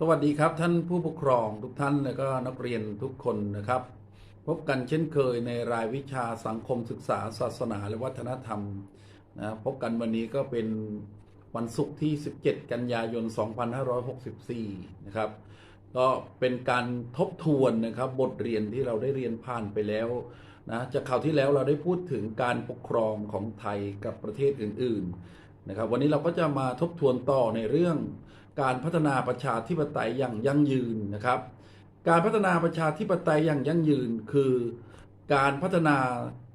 สวัสดีครับท่านผู้ปกครองทุกท่านและก็นักเรียนทุกคนนะครับ พบกันเช่นเคยในรายวิชาสังคมศึกษา ศาสนาและวัฒนธรรมนะพบกันวันนี้ก็เป็นวันศุกร์ที่ 17 กันยายน 2564 นะครับ ก็เป็นการทบทวนนะครับบทเรียนที่เราได้เรียนผ่านไปแล้วนะจากคราวที่แล้วเราได้พูดถึงการปกครองของไทยกับประเทศอื่น ๆ นะครับ วันนี้เราก็จะมาทบทวนต่อในเรื่อง การพัฒนาประชาธิปไตยอย่างยั่งยืนนะครับ การพัฒนาประชาธิปไตยอย่างยั่งยืนคือ การพัฒนา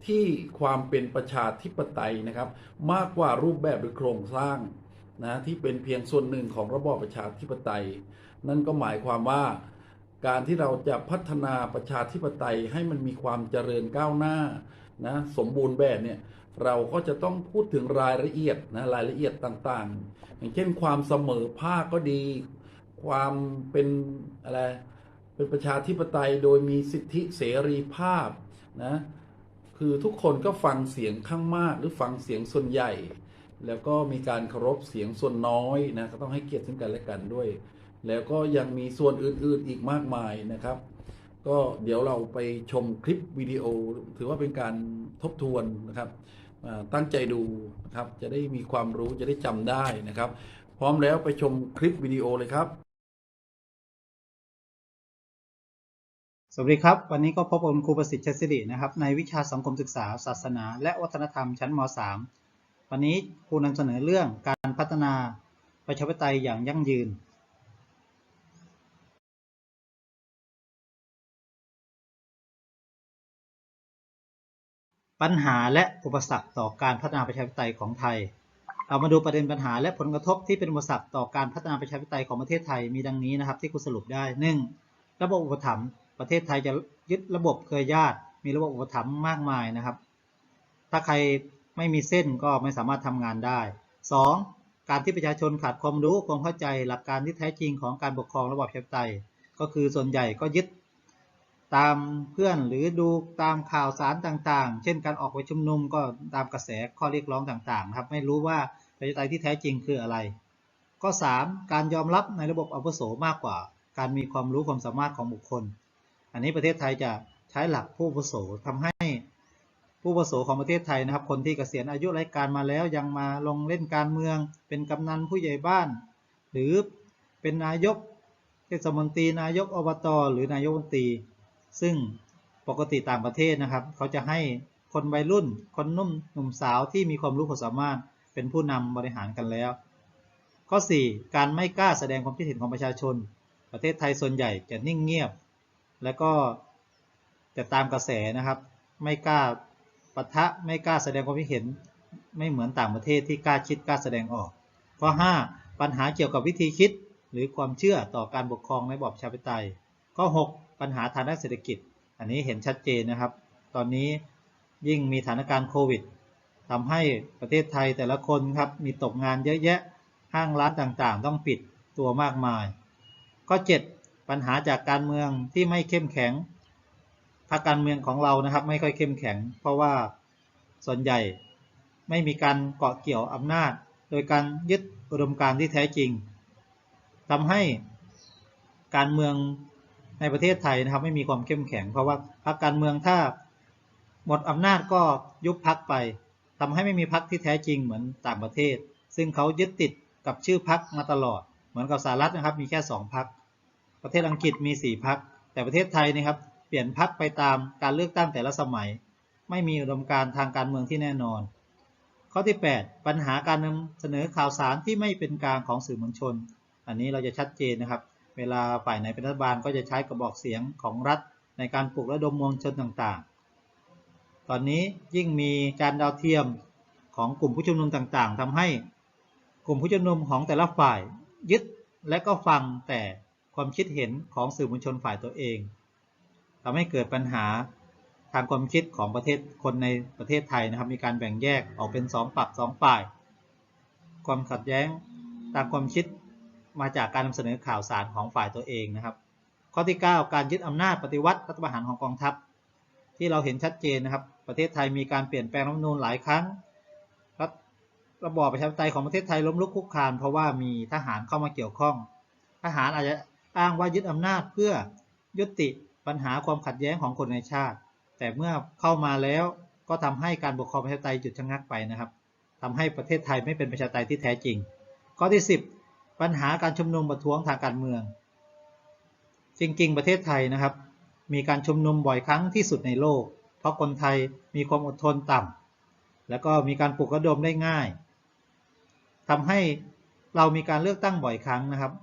ที่ความเป็นประชาธิปไตยนะครับ มากกว่ารูปแบบหรือโครงสร้างนะที่เป็นเพียงส่วนหนึ่งของระบอบประชาธิปไตย นั่นก็หมายความว่า การที่เราจะพัฒนาประชาธิปไตยให้มันมีความเจริญก้าวหน้า นะสมบูรณ์แบบเนี่ยเราก็จะต้องพูดถึงรายละเอียดนะรายละเอียดต่างๆ อย่างเช่นความเสมอภาคก็ดี ความเป็นอะไรเป็นประชาธิปไตยโดยมีสิทธิเสรีภาพนะคือทุกคนก็ฟังเสียงข้างมากหรือฟังเสียงส่วนใหญ่ แล้วก็มีการเคารพเสียงส่วนน้อยนะก็ต้องให้เกียรติซึ่งกันและกันด้วย แล้วก็ยังมีส่วนอื่นๆอีกมากมายนะครับ ก็เดี๋ยวเราไปชมคลิปวิดีโอ ถือว่าเป็นการทบทวนนะครับตั้งใจดูนะครับจะได้มีความรู้จะได้จำได้นะครับ พร้อมแล้วไปชมคลิปวิดีโอเลยครับ สวัสดีครับ วันนี้ก็พบกับครูประสิทธิ์ชัยศิรินะครับ ในวิชาสังคมศึกษา ศาสนา และวัฒนธรรมชั้นม .3 วันนี้ครูนำเสนอเรื่องการพัฒนาประชาธิปไตยอย่างยั่งยืน ปัญหาและอุปสรรคต่อการพัฒนาประชาธิปไตยของไทย เรามาดูประเด็นปัญหาและผลกระทบที่เป็นอุปสรรคต่อการพัฒนาประชาธิปไตยของประเทศไทยมีดังนี้นะครับ ที่ครูสรุปได้ 1. ระบบอุปถัมภ์ประเทศไทยจะยึดระบบเครือญาติ มีระบบอุปถัมภ์มากมายนะครับ ถ้าใครไม่มีเส้นก็ไม่สามารถทำงานได้ 2. การที่ประชาชนขาดความรู้ความเข้าใจหลักการที่แท้จริงของการปกครองระบอบประชาธิปไตย ก็คือส่วนใหญ่ก็ยึด ตามเพื่อนหรือดูตามข่าวสารต่างๆ เช่นการออกไปชุมนุมก็ตามกระแสข้อเรียกร้องต่างๆครับ ไม่รู้ว่าประชาธิปไตยที่แท้จริงคืออะไร ข้อ 3. การยอมรับในระบบอาวุโสมากกว่า การมีความรู้ความสามารถของบุคคล อันนี้ประเทศไทยจะใช้หลักผู้อาวุโสทำให้ผู้อาวุโสของประเทศไทยนะครับ คนที่เกษียณอายุราชการมาแล้วยังมาลงเล่นการเมือง เป็นกำนันผู้ใหญ่บ้าน หรือเป็นนายกเทศมนตรีนายกอบต หรือนายกมนตรี ซึ่งปกติต่างประเทศนะครับ เขาจะให้คนวัยรุ่น คนนุ่มหนุ่มสาวที่มีความรู้ความสามารถเป็นผู้นำบริหารกันแล้ว ข้อ 4 การไม่กล้าแสดงความคิดเห็นของประชาชน ประเทศไทยส่วนใหญ่จะนิ่งเงียบ แล้วก็จะตามกระแสนะครับ ไม่กล้าปะทะไม่กล้าแสดงความคิดเห็น ไม่เหมือนต่างประเทศที่กล้าคิดกล้าแสดงออก ข้อ 5 ปัญหาเกี่ยวกับวิธีคิดหรือความเชื่อต่อการปกครองในระบอบประชาธิปไตย ข้อ 6 ปัญหาทางด้านเศรษฐกิจ อันนี้เห็นชัดเจนนะครับ ตอนนี้ยิ่งมีสถานการณ์โควิดทำให้ประเทศไทยแต่ละคนครับมีตกงานเยอะแยะห้างร้านต่างๆ ต้องปิดตัวมากมาย ข้อ 7 ปัญหาจากการเมืองที่ไม่เข้มแข็งพรรคการเมืองของเรานะครับ ไม่ค่อยเข้มแข็ง เพราะว่าส่วนใหญ่ไม่มีการเกาะเกี่ยวอำนาจ โดยการยึดอุดมการณ์ที่แท้จริงทำให้การเมือง ในประเทศไทยนะครับ ไม่มีความเข้มแข็ง เพราะว่าพรรคการเมืองถ้าหมดอำนาจก็ยุบพรรคไปทำให้ไม่มีพรรคที่แท้จริงเหมือนต่างประเทศ ซึ่งเขายึดติดกับชื่อพรรคมาตลอด เหมือนกับสหรัฐนะครับ มีแค่สองพรรคประเทศอังกฤษมีสี่พรรคแต่ประเทศไทยนะครับ เปลี่ยนพรรคไปตามการเลือกตั้งแต่ละสมัย ไม่มีอุดมการณ์ทางการเมืองที่แน่นอน ข้อที่ 8 ปัญหาการนำเสนอข่าวสารที่ไม่เป็นกลางของสื่อมวลชน อันนี้เราจะชัดเจนนะครับ เวลาฝ่ายไหนเป็นรัฐบาลก็จะใช้กระบอกเสียงของรัฐในการปลุกระดมมวลชนต่างๆ ตอนนี้ยิ่งมีการดาวเทียมของกลุ่มผู้ชุมนุมต่างๆทำให้กลุ่มผู้ชุมนุมของแต่ละฝ่ายยึดและก็ฟังแต่ความคิดเห็นของสื่อมวลชนฝ่ายตัวเองทำให้เกิดปัญหาทางความคิดของประเทศคนในประเทศไทยนะครับ มีการแบ่งแยกออกเป็นสองฝักสองฝ่าย ความขัดแย้งตามความคิด มาจากการนำเสนอข่าวสารของฝ่ายตัวเองนะครับ ข้อที่ 9 การยึดอำนาจปฏิวัติรัฐประหารของกองทัพ ที่เราเห็นชัดเจนนะครับ ประเทศไทยมีการเปลี่ยนแปลงรัฐมนูญหลายครั้งรัฐระบอบประชาธิปไตยของประเทศไทยล้มลุกคลุกคลานเพราะว่ามีทหารเข้ามาเกี่ยวข้อง ทหารอาจจะอ้างว่ายึดอำนาจเพื่อยุติปัญหาความขัดแย้งของคนในชาติ แต่เมื่อเข้ามาแล้วก็ทำให้การปกครองประชาธิปไตยหยุดชะงักไปนะครับทำให้ประเทศไทยไม่เป็นประชาธิปไตยที่แท้จริง ข้อที่ 10 ปัญหาการชุมนุมประท้วงทางการเมือง จริงๆ ประเทศไทยนะครับ มีการชุมนุมบ่อยครั้งที่สุดในโลก เพราะคนไทยมีความอดทนต่ำแล้วก็มีการปลุกระดมได้ง่ายทำให้เรามีการเลือกตั้งบ่อยครั้งนะครับ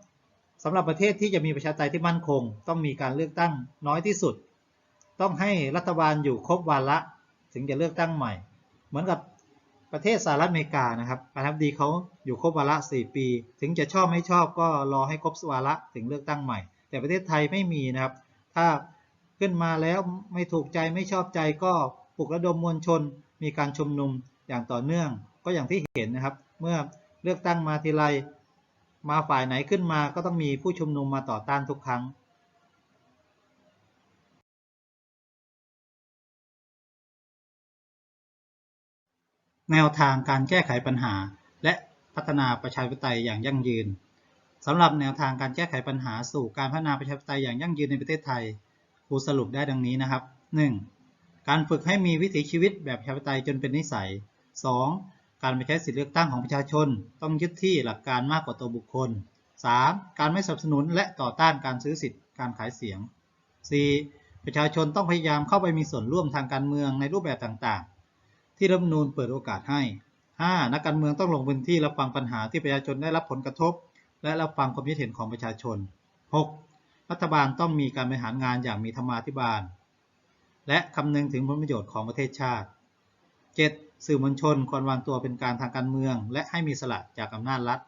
สำหรับประเทศที่จะมีประชาธิปไตยที่มั่นคง ต้องมีการเลือกตั้งน้อยที่สุด ต้องให้รัฐบาลอยู่ครบวาระถึงจะเลือกตั้งใหม่ เหมือนกับ ประเทศสหรัฐอเมริกานะครับประธานาธิบดีเขาอยู่ครบวาระ 4 ปี ถึงจะชอบไม่ชอบก็รอให้ครบวาระถึงเลือกตั้งใหม่ แต่ประเทศไทยไม่มีนะครับ ถ้าขึ้นมาแล้วไม่ถูกใจไม่ชอบใจก็ปลุกระดมมวลชน มีการชุมนุมอย่างต่อเนื่อง ก็อย่างที่เห็นนะครับ เมื่อเลือกตั้งมาทีไรมาฝ่ายไหนขึ้นมาก็ต้องมีผู้ชุมนุมมาต่อต้านทุกครั้ง แนวทางการแก้ไขปัญหา และพัฒนาประชาธิปไตยอย่างยั่งยืนสำหรับแนวทางการแก้ไขปัญหาสู่การพัฒนาประชาธิปไตยอย่างยั่งยืนในประเทศไทยครูสรุปได้ดังนี้นะครับ 1. การฝึกให้มีวิถีชีวิตแบบประชาธิปไตยจนเป็นนิสัย 2. การไปใช้สิทธิเลือกตั้งของประชาชน ต้องยึดที่หลักการมากกว่าตัวบุคคล 3. การไม่สนับสนุนและต่อต้านการซื้อสิทธิการขายเสียง 4. ประชาชนต้องพยายามเข้าไปมีส่วนร่วมทางการเมืองในรูปแบบต่างๆ ที่รัฐมนูญเปิดโอกาสให้ 5. นักการเมืองต้องลงพื้นที่รับฟังปัญหาที่ประชาชนได้รับผลกระทบ และรับฟังความคิดเห็นของประชาชน 6. รัฐบาลต้องมีการบริหารงานอย่างมีธรรมาธิบาล และคำนึงถึงผลประโยชน์ของประเทศชาติ 7. สื่อมวลชนควรวางตัวเป็นการทางการเมือง และให้มีสละจากอำนาจรัฐ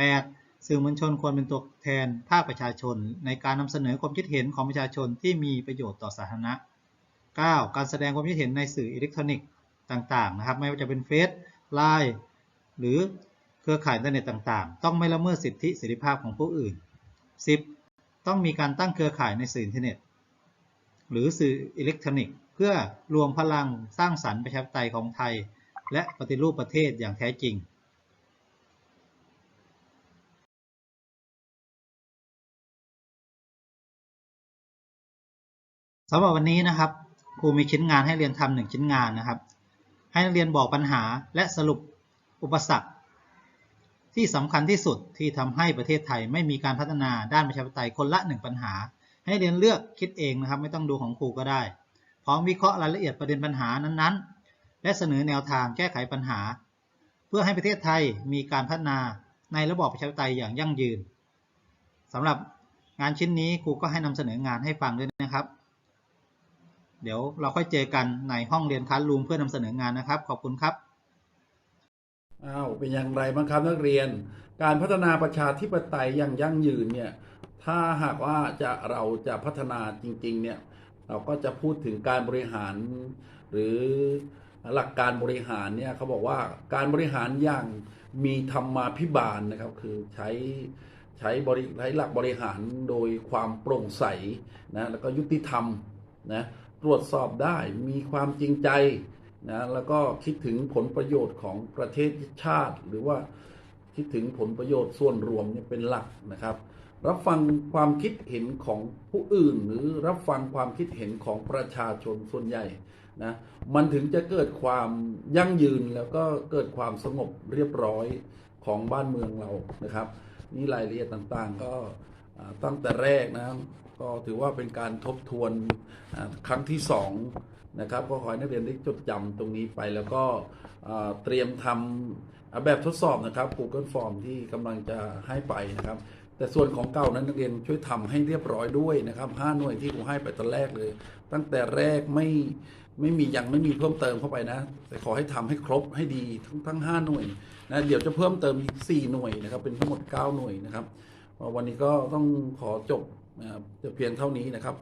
8. สื่อมวลชนควรเป็นตัวแทนภาคประชาชน ในการนำเสนอความคิดเห็นของประชาชนที่มีประโยชน์ต่อสาธารณะ 9. การแสดงความคิดเห็นในสื่ออิเล็กทรอนิกส์ ต่างๆนะครับ ไม่ว่าจะเป็นเฟซไลน์หรือเครือข่ายอินเทอร์เน็ตต่างๆ ต้องไม่ละเมิดสิทธิเสรีภาพของผู้อื่น 10. ต้องมีการตั้งเครือข่ายในสื่ออินเทอร์เน็ต หรือสื่ออิเล็กทรอนิกส์ เพื่อรวมพลังสร้างสรรค์ประชาธิปไตยของไทย และปฏิรูปประเทศอย่างแท้จริงสำหรับวันนี้นะครับครูมีชิ้นงานให้เรียนทำหนึ่งชิ้นงานนะครับ ให้นักเรียนบอกปัญหาและสรุปอุปสรรค ที่สำคัญที่สุดที่ทำให้ประเทศไทยไม่มีการพัฒนาด้านประชาธิปไตยคนละหนึ่งปัญหา ให้เรียนเลือกคิดเองนะครับ ไม่ต้องดูของครูก็ได้ พร้อมวิเคราะห์รายละเอียดประเด็นปัญหานั้นๆ และเสนอแนวทางแก้ไขปัญหา เพื่อให้ประเทศไทยมีการพัฒนาในระบอบประชาธิปไตยอย่างยั่งยืนสำหรับงานชิ้นนี้ครูก็ให้นำเสนองานให้ฟังด้วยนะครับ เดี๋ยวเราค่อยเจอกันในห้องเรียนคัสรูมเพื่อนำเสนองานนะครับ ขอบคุณครับอ้าวเป็นอย่างไรบ้างครับนักเรียน การพัฒนาประชาธิปไตยอย่างยั่งยืนเนี่ยถ้าหากว่าจะเราจะพัฒนาจริงๆเนี่ยเราก็จะพูดถึงการบริหาร หรือหลักการบริหารเนี่ยเขาบอกว่าการบริหารอย่างมีธรรมาภิบาลนะครับคือใช้ใช้บริใช้หลักบริหารโดยความโปร่งใสนะแล้วก็ยุติธรรมนะ ตรวจสอบได้มีความจริงใจนะแล้วก็คิดถึงผลประโยชน์ของประเทศชาติ หรือว่าคิดถึงผลประโยชน์ส่วนรวมเนี่ยเป็นหลักนะครับ รับฟังความคิดเห็นของผู้อื่น หรือรับฟังความคิดเห็นของประชาชนส่วนใหญ่นะมันถึงจะเกิดความยั่งยืนแล้วก็เกิดความสงบเรียบร้อยของบ้านเมืองเรานะครับ นี่รายละเอียดต่างๆ ก็ ตั้งแต่แรกนะก็ถือว่าเป็นการทบทวนครั้งที่สองนะครับก็ขอให้นักเรียนได้จดจำตรงนี้ไป แล้วก็เตรียมทำแบบทดสอบนะครับ Google Form ที่กำลังจะให้ไปนะครับ แต่ส่วนของเก่านั้นนักเรียนช่วยทำให้เรียบร้อยด้วยนะครับ5หน่วยที่ครูให้ไปตอนแรกเลย ตั้งแต่แรกไม่ไม่มียังไม่มีเพิ่มเติมเข้าไปนะ แต่ขอให้ทำให้ครบให้ดีทั้งทั้ง5หน่วยนะเดี๋ยวจะเพิ่มเติมอีก4หน่วยนะครับเป็นทั้งหมด 9 หน่วยนะครับ วันนี้ก็ต้องขอจบนะเพียงเท่านี้นะครับ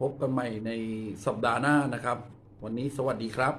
พบกันใหม่ในสัปดาห์หน้านะครับ วันนี้สวัสดีครับ